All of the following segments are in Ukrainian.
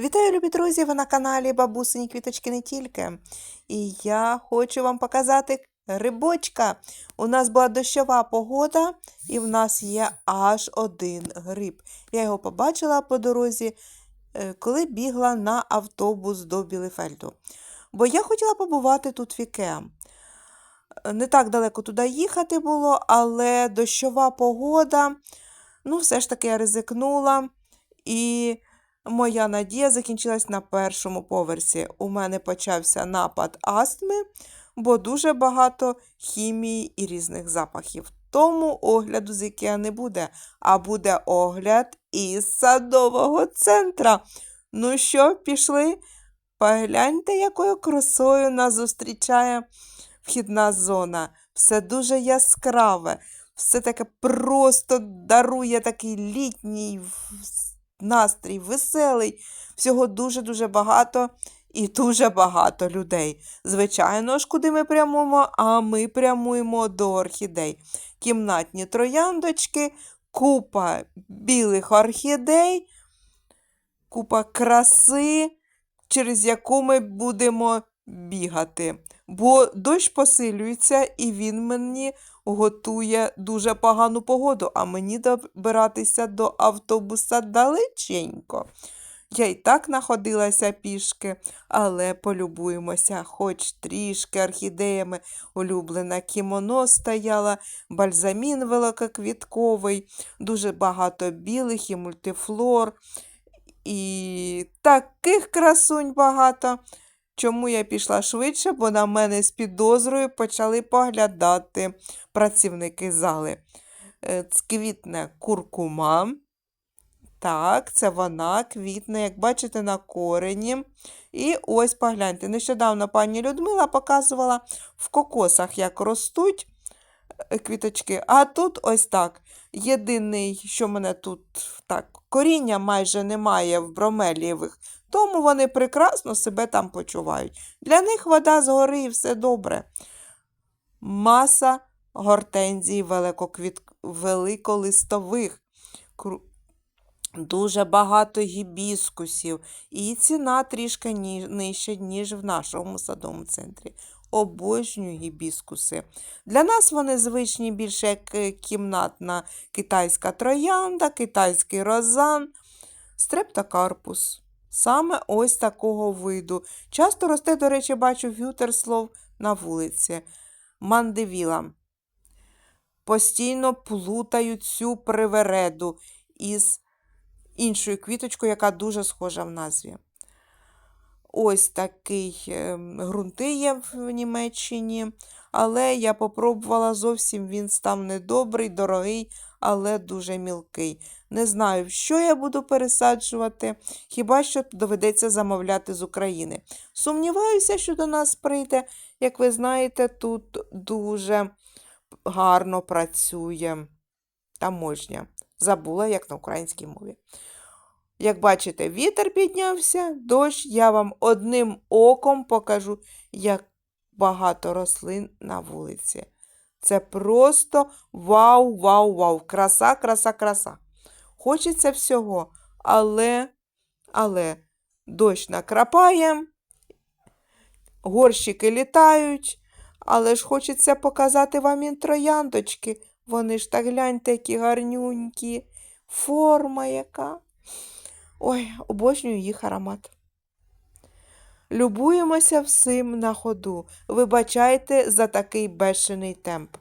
Вітаю, любі друзі! Ви на каналі Бабусині Квіточки не тільки. І я хочу вам показати грибочка. У нас була дощова погода, і в нас є аж один гриб. Я його побачила по дорозі, е, коли бігла на автобус до Білефельду. Бо я хотіла побувати тут вікем. Не так далеко туди їхати було, але дощова погода. Ну, все ж таки я ризикнула. І моя надія закінчилась на першому поверсі. У мене почався напад астми, бо дуже багато хімії і різних запахів. Тому огляду з IKEA не буде, а буде огляд із садового центра. Ну що, пішли? Погляньте, якою красою нас зустрічає вхідна зона. Все дуже яскраве, все таке просто дарує такий літній настрій, веселий. Всього дуже-дуже багато і дуже багато людей. Звичайно ж, куди ми прямуємо, а ми прямуємо до орхідей. Кімнатні трояндочки, купа білих орхідей, купа краси, через яку ми будемо бігати. Бо дощ посилюється, і він мені готує дуже погану погоду, а мені добиратися до автобуса далеченько. Я й так находилася пішки, але полюбуємося хоч трішки орхідеями. Улюблена кімоно стояла, бальзамін великоквітковий, дуже багато білих і мультифлор. І таких красунь багато. Чому я пішла швидше, бо на мене з підозрою почали поглядати працівники зали. Е, Квітне куркума. Так, це вона квітне, як бачите, на корені. І ось погляньте. Нещодавно пані Людмила показувала в кокосах, як ростуть е, квіточки. А тут ось так. Єдиний, що мене тут так, коріння майже немає в бромелієвих, тому вони прекрасно себе там почувають. Для них вода згори і все добре. Маса гортензій великоквіт... великолистових. Кру- Дуже багато гібіскусів, і ціна трішки нижча, ніж в нашому садовому центрі. Обожнюю гібіскуси. Для нас вони звичні більше як е, кімнатна китайська троянда, китайський розан, стрептокарпус. Саме ось такого виду. Часто росте, до речі, бачу вютерслов на вулиці. Мандевіла. Постійно плутаю цю привереду із іншою квіточкою, яка дуже схожа в назві. Ось такий ем, ґрунти є в Німеччині, але я попробувала зовсім він став недобрий, дорогий, але дуже мілкий. Не знаю, що я буду пересаджувати, хіба що доведеться замовляти з України. Сумніваюся, що до нас прийде. Як ви знаєте, тут дуже гарно працює таможня. Забула, як на українській мові. Як бачите, вітер піднявся, дощ, я вам одним оком покажу, як багато рослин на вулиці. Це просто вау, вау, вау. Краса, краса, краса. Хочеться всього, але, але дощ накрапає, горщики літають, але ж хочеться показати вам і трояндочки. Вони ж так гляньте, які гарнюнькі, форма яка. Ой, обожнюю їх аромат. Любуємося всім на ходу. Вибачайте за такий бешений темп.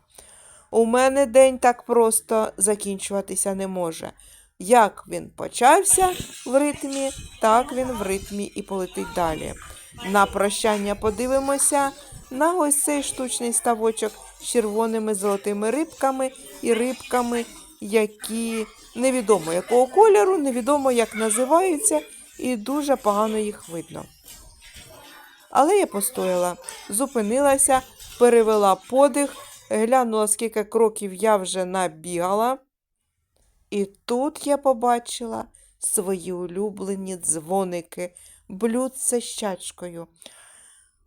У мене день так просто закінчуватися не може. Як він почався в ритмі, так він в ритмі і полетить далі. На прощання подивимося на ось цей штучний ставочок з червоними золотими рибками і рибками, які невідомо якого кольору, невідомо як називаються, і дуже погано їх видно. Але я постояла, зупинилася, перевела подих, глянула, скільки кроків я вже набігала. І тут я побачила свої улюблені дзвоники, блюдце з чачкою.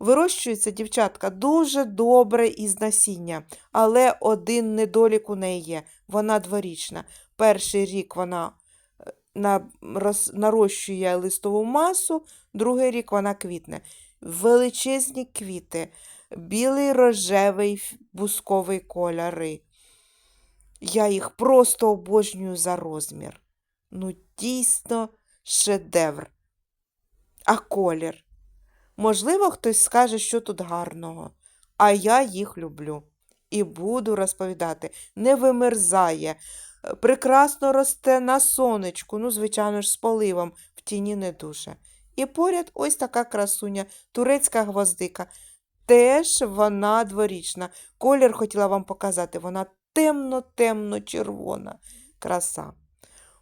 Вирощується дівчатка дуже добре із насіння, але один недолік у неї є. Вона дворічна. Перший рік вона е, нарощує листову масу, другий рік вона квітне. Величезні квіти, білий, рожевий, бусковий кольори. Я їх просто обожнюю за розмір. Ну, дійсно, шедевр. А колір? Можливо, хтось скаже, що тут гарного, а я їх люблю. І буду розповідати, не вимерзає, прекрасно росте на сонечку, ну, звичайно ж, з поливом, в тіні не дуже. І поряд ось така красуня, турецька гвоздика. Теж вона дворічна. Колір хотіла вам показати, вона темно-темно-червона. Краса.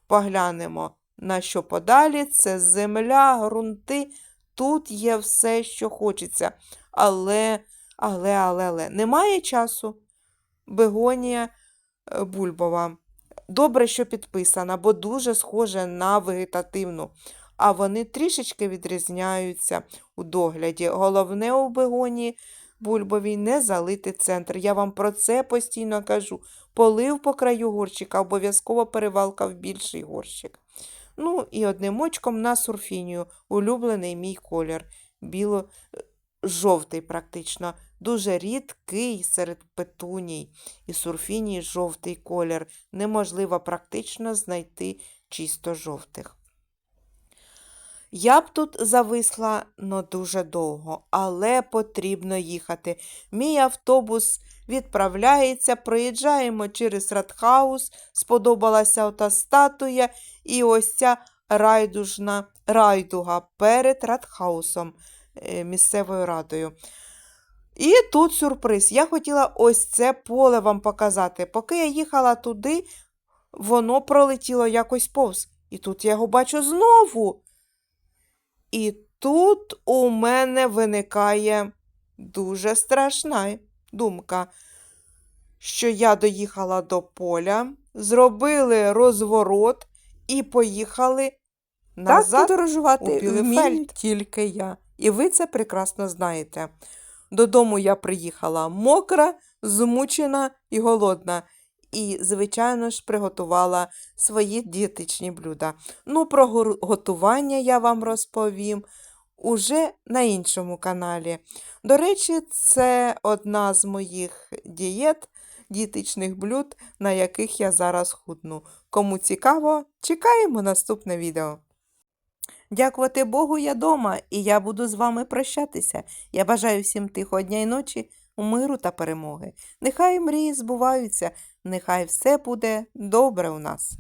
Поглянемо, на що подалі. Це земля, ґрунти. Тут є все, що хочеться. Але, але, але, але, немає часу. Бегонія е, бульбова. Добре, що підписана, бо дуже схоже на вегетативну. А вони трішечки відрізняються у догляді. Головне у бегонії бульбовій не залити центр. Я вам про це постійно кажу. Полив по краю горщика, обов'язково перевалка в більший горщик. Ну і одним очком на сурфінію, улюблений мій колір. Біло-жовтий практично. Дуже рідкий серед петуній. І сурфіній жовтий колір. Неможливо практично знайти чисто жовтих. Я б тут зависла но дуже довго, але потрібно їхати. Мій автобус відправляється, проїжджаємо через Радхаус, сподобалася ота статуя і ось ця райдужна райдуга перед Радхаусом, е, місцевою радою. І тут сюрприз. Я хотіла ось це поле вам показати. Поки я їхала туди, воно пролетіло якось повз. І тут я його бачу знову. І тут у мене виникає дуже страшна думка, що я доїхала до поля, зробили розворот і поїхали назад Так подорожувати у Білефельд. тільки я. І ви це прекрасно знаєте. Додому я приїхала мокра, змучена і голодна. І, звичайно ж, приготувала свої дієтичні блюда. Ну, про готування я вам розповім уже на іншому каналі. До речі, це одна з моїх дієт, дієтичних блюд, на яких я зараз худну. Кому цікаво, чекаємо наступне відео. Дякувати Богу, я дома, і я буду з вами прощатися. Я бажаю всім тихого дня й ночі, миру та перемоги. Нехай мрії збуваються, нехай все буде добре у нас.